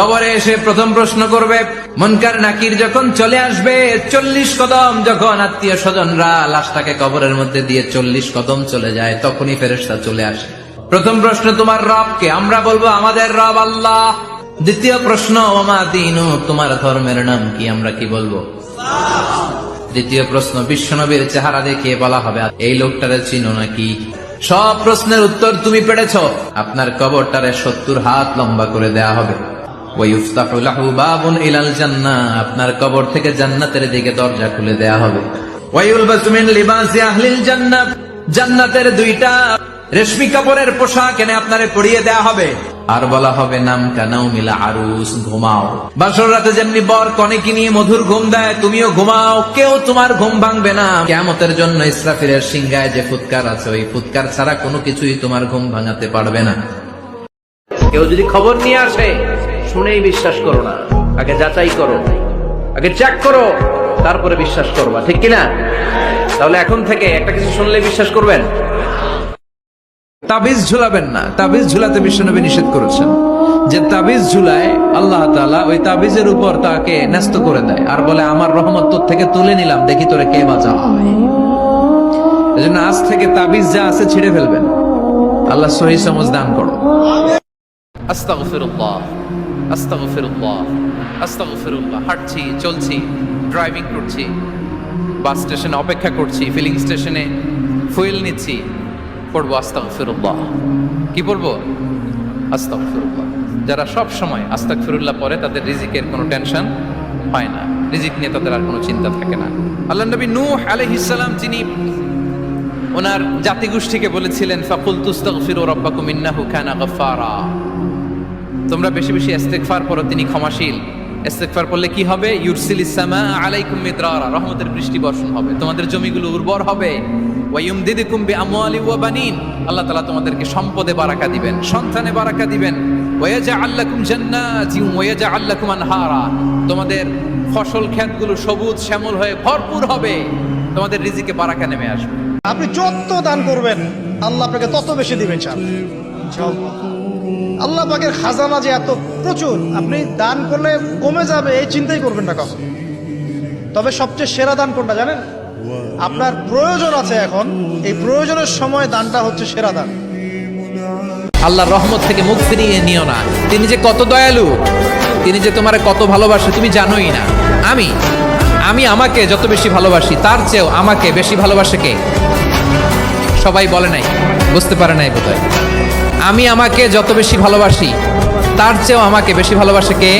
কবরে এসে প্রথম প্রশ্ন করবে, মনকার নাকির যখন চলে আসবে, চল্লিশ কদম যখন আত্মীয় স্বজনরা লাশটাকে কবরের মধ্যে দিয়ে চল্লিশ কদম চলে যায়, তখনই ফেরেশতা চলে আসে। প্রথম প্রশ্ন, তোমার রবকে আমরা বলব, আমাদের রব আল্লাহ। দ্বিতীয় প্রশ্ন, ওমা দিনু, তোমার ধর্মের নাম কি? আমরা কি বলব? দ্বিতীয় প্রশ্ন, বিশ্বনবীর চেহারা দেখিয়ে বলা হবে এই লোকটারে চিনো নাকি? সব প্রশ্নের উত্তর তুমি পেরেছ। আপনার কবরটারে সত্তর হাত লম্বা করে দেয়া হবে। আপনার কবর থেকে জান্নাতের দিকে দরজা খুলে দেয়া হবে। জান্নাতের দুইটা রেশমি কাপড়ের পোশাক এনে আপনারে পরিয়ে দেয়া হবে। আর বলা হবে নাম কানাও মিলা আরুস, ঘুমাও। বাসর রাতে যেমনি বর কনেকি নিয়ে মধুর ঘুম দেয়, তুমিও ঘুমাও, কেউ তোমার ঘুম ভাঙবে না। কেমতের জন্য ইসরাফিলের সিংহায় যে ফুৎকার আছে, ওই ফুৎকার ছাড়া কোনো কিছুই তোমার ঘুম ভাঙাতে পারবে না। কেউ যদি খবর নিয়ে আসে শুনেই বিশ্বাস করো না। আগে যাচাই করো। আগে চেক করো। তারপরে বিশ্বাস করবা, ঠিক কিনা? তাহলে এখন থেকে একটা কিছু শুনলে বিশ্বাস করবেন? তাবিজ ঝুলাবেন না। তাবিজ ঝুলাতে বিশ্বনবী নিষেধ করেছেন যে তাবিজ ঝুলায় আল্লাহ তাআলা ওই তাবিজের উপর তাকে ন্যস্ত করে দেয় আর বলে, আমার রহমত তোর থেকে তুলে নিলাম, দেখি তোরে কে বাঁচা হয় আজ থেকে তাবিজ যা আছে ছিঁড়ে ফেলবেন। আল্লাহ সহি সমজ দান করো আস্তাগফিরুল্লাহ। আস্তাগফিরুল্লাহ আস্তাগফিরুল্লাহ, হাঁটছি, চলছি ড্রাইভিং করছি বাস স্টেশনে অপেক্ষা করছি ফিলিং স্টেশনে ফুয়েল নিচ্ছি, পড়ব আস্তাগফিরুল্লাহ। কি পড়ব? আস্তাগফিরুল্লাহ। যারা সব সময় আস্তাগফিরুল্লাহ পরে তাদের রিজিকের কোনো টেনশন হয় না। রিজিক নিয়ে তাদের আর কোনো চিন্তা থাকে না। আল্লাহ নবী নূহ আলাইহিস সালাম, যিনি ওনার জাতিগোষ্ঠীকে বলেছিলেন ফাকুল তুস্তাগফিরু রাব্বাকুম ইন্নাহু কানা গাফফারা। তোমরা বেশি বেশি ইস্তেগফার করো তিনি ক্ষমাশীল। ইস্তেগফার করলে কি হবে? ইউরসিলিস সামা আলাইকুম মিদরারা, রহমতের বৃষ্টি বর্ষণ হবে। তোমাদের জমিগুলো উর্বর হবে। ওয়া ইউমদিদুকুম বিআমওয়ালি ওয়া বানিন। আল্লাহ তাআলা তোমাদেরকে সম্পদে বারাকা দিবেন, সন্তানে বারাকা দিবেন। ওয়া ইয়াজআল লাকুম জান্নাতিন ওয়া ইয়াজআল লাকুম আনহারা। তোমাদের ফসল ক্ষেতগুলো সবুজ শ্যামল হয়ে ভরপুর হবে। তোমাদের রিজিকে বারাকা নেমে আসবে। আপনি যত দান করবেন, আল্লাহ আপনাকে তত বেশি দিবেন চান আল্লাহ পাকের খাজানা যে এত প্রচুর, আপনি দান করলে কমে যাবে, এই চিন্তাই করবেন না কখন তবে সবচেয়ে সেরা দান কোনটা জানেন? আপনার প্রয়োজন আছে এখন, এই প্রয়োজনের সময় দানটা হচ্ছে সেরা দান। আল্লাহ রহমত থেকে মুখ ফিরিয়ে নিও না। তিনি যে কত দয়ালু, তিনি যে তোমার কত ভালোবাসে, তুমি জানোই না। আমি আমি আমাকে যত বেশি ভালোবাসি, তার চেয়েও আমাকে বেশি ভালোবাসে কে? সবাই বলে নাই, বুঝতে পারে নাই বোধ আমি আমাকে যত বেশি ভালোবাসি তার চেয়েও আমাকে বেশি ভালোবাসে কে?